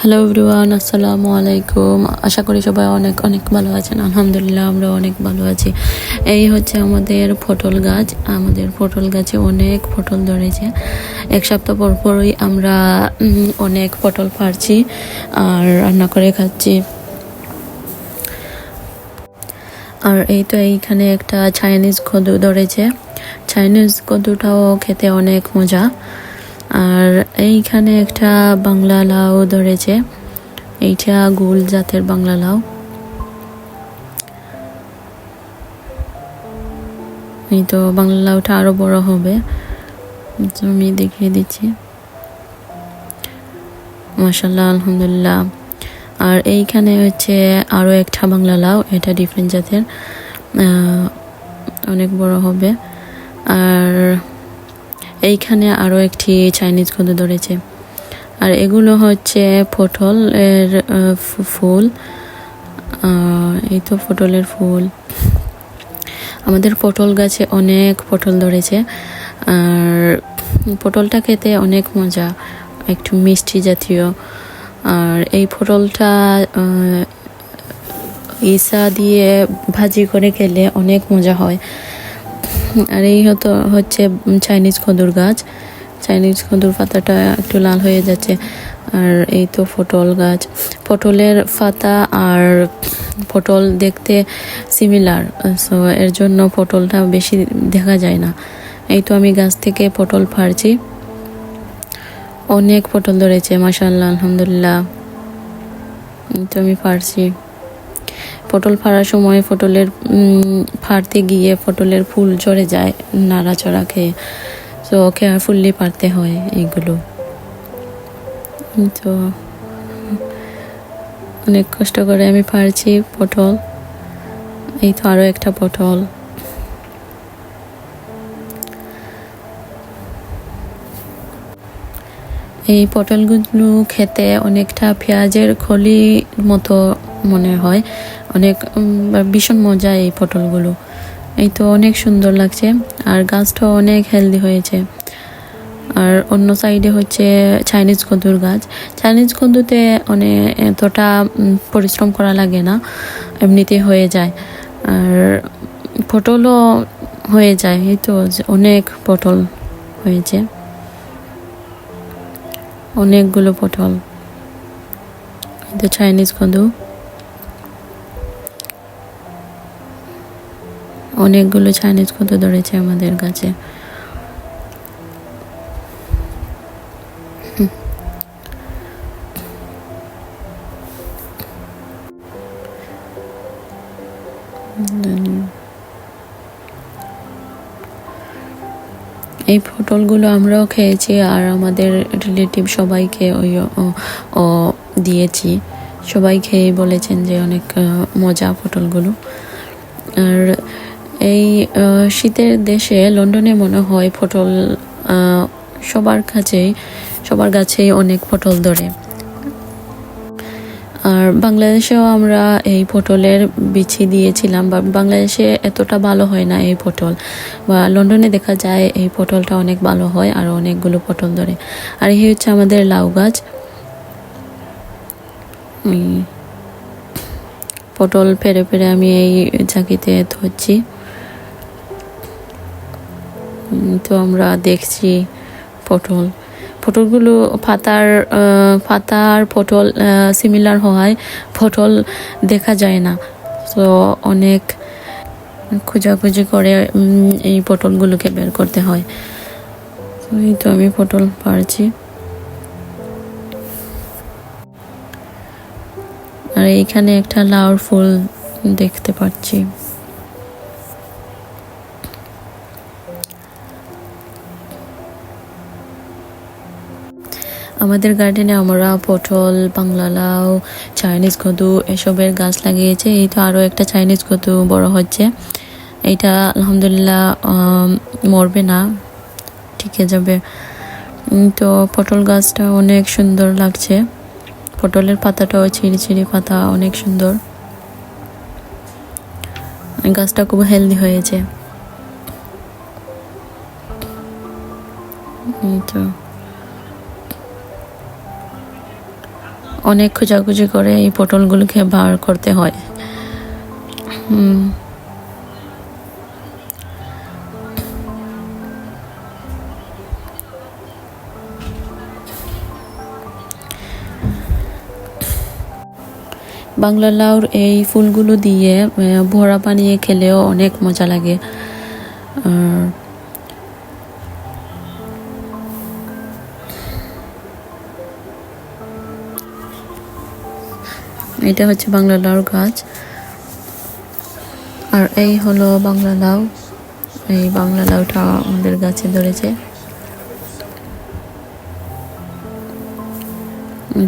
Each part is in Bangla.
হ্যালো এভরিওয়ান আসসালামু আলাইকুম আশা করি সবাই অনেক অনেক ভালো আছেন। আলহামদুলিল্লাহ আমরা অনেক ভালো আছি। এই হচ্ছে আমাদের পটল গাছ। আমাদের পটল গাছে অনেক পটল ধরেছে। এক সপ্তাহ পর পরই আমরা অনেক পটল পারছি আর রান্না করে খাচ্ছি। আর এই তো এইখানে একটা চাইনিজ কদু ধরেছে। চাইনিজ কদুটাও খেতে অনেক মজা। আর এইখানে একটা বাংলা লাউ ধরেছে। এইটা গোল জাতের বাংলা লাউ এই তো বাংলা লাউটা আরও বড় হবে। আমি দেখিয়ে দিচ্ছি। মাসাল্লাহ আলহামদুলিল্লাহ। আর এইখানে হচ্ছে আরও একটা বাংলা লাউ, এটা ডিফারেন্ট জাতের। অনেক বড় হবে। আর এইখানে আরও একটি চাইনিজ কদু ধরেছে। আর এগুলো হচ্ছে পটল এর ফুল। এই তো পটলের ফুল। আমাদের পটল গাছে অনেক পটল ধরেছে। আর পটলটা খেতে অনেক মজা, একটু মিষ্টি জাতীয়। আর এই পটলটা ইসা দিয়ে ভাজি করে খেলে অনেক মজা হয়। আর এই হতো, হচ্ছে চাইনিজ কদুর গাছ। চাইনিজ কদুর পাতাটা একটু লাল হয়ে যাচ্ছে। আর এই তো পটল গাছ। পটলের পাতা আর পটল দেখতে সিমিলার সো এর জন্য পটলটা বেশি দেখা যায় না। এই তো আমি গাছ থেকে পটল ফাড়ছি। অনেক পটল ধরেছে মাসাল্লাহ আলহামদুলিল্লাহ। এই তো আমি ফাড়ছি। পটল ফাড়ার সময় পটলের ফাড়তে গিয়ে পটলের ফুল ঝরে যায়, নাড়াচড়া খেয়ে। তো কেয়ারফুললি পারতে হয় এইগুলো তো, অনেক কষ্ট করে আমি পারছি পটল। এই তো আরও একটা পটল। এই পটলগুলো খেতে অনেকটা পেঁয়াজের খলি মতো মনে হয়। অনেক ভীষণ মজা এই পটলগুলো। এই তো অনেক সুন্দর লাগছে। আর গাছটাও অনেক হেলদি হয়েছে। আর অন্য সাইডে হচ্ছে চাইনিজ কদুর গাছ। চাইনিজ কদুতে অনেক এতটা পরিশ্রম করা লাগে না। এমনিতে হয়ে যায়। আর পটলও হয়ে যায়। এই তো অনেক পটল হয়েছে। অনেকগুলো পটল। এই তো চাইনিজ কদু অনেকগুলো চাইনিজ কদু ধরেছে আমাদের কাছে। এই পটলগুলো আমরাও খেয়েছি আর আমাদের রিলেটিভ সবাইকে ওই, ও- দিয়েছি। সবাই খেয়ে বলেছেন যে অনেক মজা পটলগুলো। আর এই শীতের দেশে লন্ডনে মনে হয় পটল সবার কাছেই, সবার গাছেই অনেক পটল ধরে। আর বাংলাদেশেও আমরা এই পটলের বিচি দিয়েছিলাম, বা বাংলাদেশে এতটা ভালো হয় না এই পটল। বা লন্ডনে দেখা যায় এই পটলটা অনেক ভালো হয় আর অনেকগুলো পটল ধরে। আর এই হচ্ছে আমাদের লাউ গাছ। পটল ফেরে ফেরে আমি এই ঝাঁকিতে ধরছি। তো আমরা দেখছি পটল। পটলগুলো পাতার পাতার পটল সিমিলার হওয়ায় পটল দেখা যায় না। তো অনেক খোঁজাখুঁজি করে এই পটলগুলোকে বের করতে হয়। এই তো আমি পটল পারছি আর এইখানে একটা লাউর ফুল দেখতে পাচ্ছি। আমাদের গার্ডেনে আমরা পটল বাংলা লাউ চাইনিজ কদু এসবের গাছ লাগিয়েছে। এই তো আরও একটা চাইনিজ কদু বড় হচ্ছে। এইটা আলহামদুলিল্লাহ মরবে না, টিকে যাবে। তো পটল গাছটা অনেক সুন্দর লাগছে। পটলের পাতাটাও ছিঁড়ি ছিঁড়ি পাতা, অনেক সুন্দর। গাছটা খুব হেলদি হয়েছে। তো। অনেক খোঁজাখুঁজি করে এই পটলগুলোকে বার করতে হয়। বাংলা লাউর এই ফুলগুলো দিয়ে ভরা বানিয়ে খেলেও অনেক মজা লাগে। আর এটা হচ্ছে বাংলা লাউর গাছ। আর এই হলো বাংলা লাউ। এই বাংলা লাউটা আমাদের গাছে ধরেছে।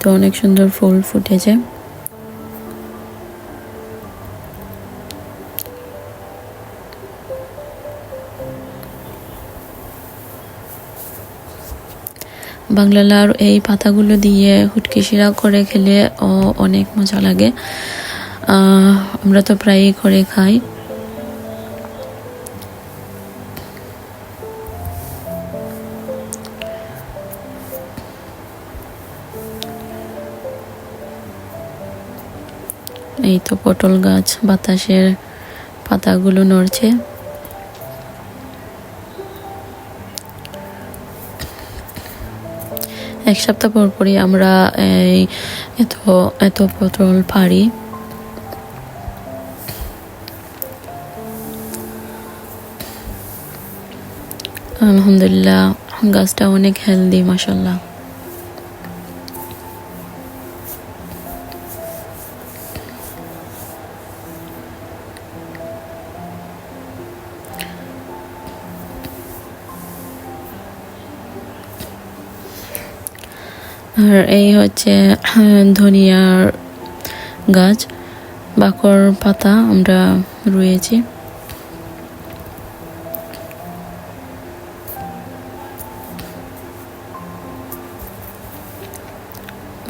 তো অনেক সুন্দর ফুল ফুটেছে। বাংলা লাউর এই পাতাগুলো দিয়ে হুটকি শিরা করে খেলে ও অনেক মজা লাগে। আমরা তো প্রায়ই করে খাই। এই তো পটল গাছ, বাতাসের পাতাগুলো নড়ছে। এক সপ্তাহ পর পরই আমরা এই এত এত পটল পারি আলহামদুলিল্লাহ, গাছটা অনেক হেলদি মাসাল্লাহ আর এই হচ্ছে ধনিয়ার গাছ, বাকর পাতা আমরা রয়েছি।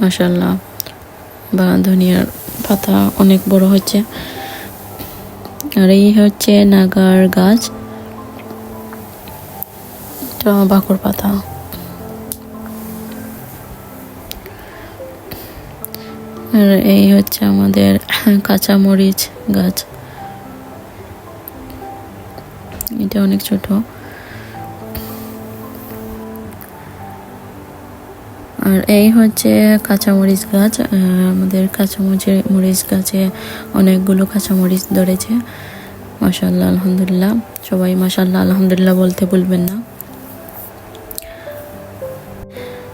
মাসাল্লাহ বা ধনিয়ার পাতা অনেক বড় হচ্ছে। আর এই হচ্ছে নাগার গাছ বাকর পাতা। আর এই হচ্ছে আমাদের কাঁচা মরিচ গাছ। এটা অনেক ছোট। আর এই হচ্ছে কাঁচামরিচ গাছ। আমাদের কাঁচামরিচ, মরিচ গাছে অনেকগুলো কাঁচামরিচ ধরেছে। মাসাল্লাহ আলহামদুলিল্লাহ। সবাই মাসাল্লাহ আলহামদুলিল্লাহ বলতে ভুলবেন না।